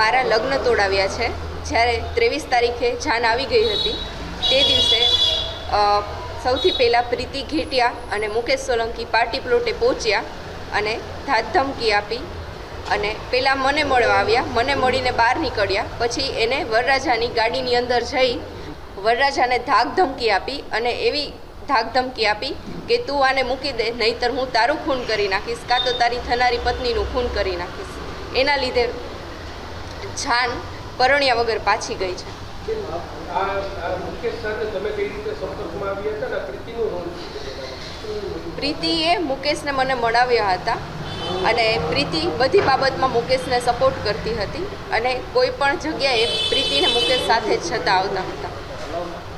મારા લગ્ન તોડાવ્યા છે. જ્યારે ત્રેવીસ તારીખે જાન આવી ગઈ હતી, તે દિવસે સૌથી પહેલાં પ્રીતિ ઘેટિયા અને મુકેશ સોલંકી પાર્ટી પ્લોટે પહોંચ્યા અને ધાક ધમકી આપી અને પહેલાં મને મળવા આવ્યા. મને મળીને બહાર નીકળ્યા. પછી એને વરરાજાની ગાડીની અંદર જઈ વરરાજાને ધાક ધમકી આપી અને એવી ધાક ધમકી આપી કે તું આને મૂકી દે, નહીંતર હું તારું ખૂન કરી નાખીશ, કાં તો તારી થનારી પત્નીનું ખૂન કરી નાખીશ. એના લીધે જાન પરણ્યા વગર પાછી ગઈ છે. બેન, આ આ મુકેશ સાથે તમે કઈ રીતે સંપર્કમાં આવ્યા હતા ને આ પ્રીતિનું રોલ પ્રીતિએ મુકેશને મને મળાવ્યા હતા અને પ્રીતિ બધી બાબતમાં મુકેશને સપોર્ટ કરતી હતી અને કોઈ પણ જગ્યાએ પ્રીતિને મુકેશ સાથે જ જતા આવતા હતા.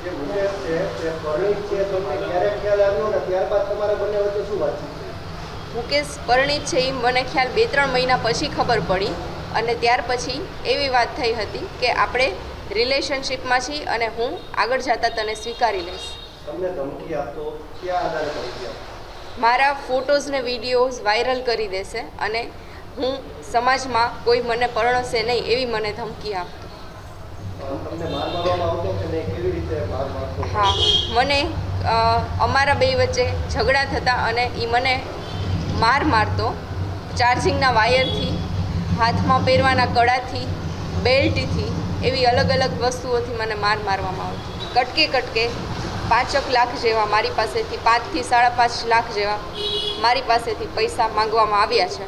જે મુકેશ છે તે પરણિત છે તમને ક્યારે ખ્યાલ આવ્યો ને ત્યારબાદ તમારા બંને વચ્ચે શું વાતચીત થઈ? મુકેશ પરણિત છે એ મને ખ્યાલ બે ત્રણ મહિના પછી ખબર પડી. અને ત્યાર પછી એવી વાત થઈ હતી કે આપણે રિલેશનશિપમાં છીએ અને હું આગળ જતાં તને સ્વીકારી લઈશ. મારા ફોટોઝ ને વિડીયોઝ વાયરલ કરી દેશે અને હું સમાજમાં કોઈ મને પરણશે નહીં એવી મને ધમકી આપતો. હા મને અમારા બે વચ્ચે ઝઘડા થતા અને એ મને માર મારતો ચાર્જિંગના વાયરથી હાથમાં પહેરવાના કડાથી, બેલ્ટથી એવી અલગ અલગ વસ્તુઓથી મને માર મારવામાં આવતી. કટકે કટકે પાંચક લાખ જેવા મારી પાસેથી પાંચથી સાડા પાંચ લાખ જેવા મારી પાસેથી પૈસા માંગવામાં આવ્યા છે.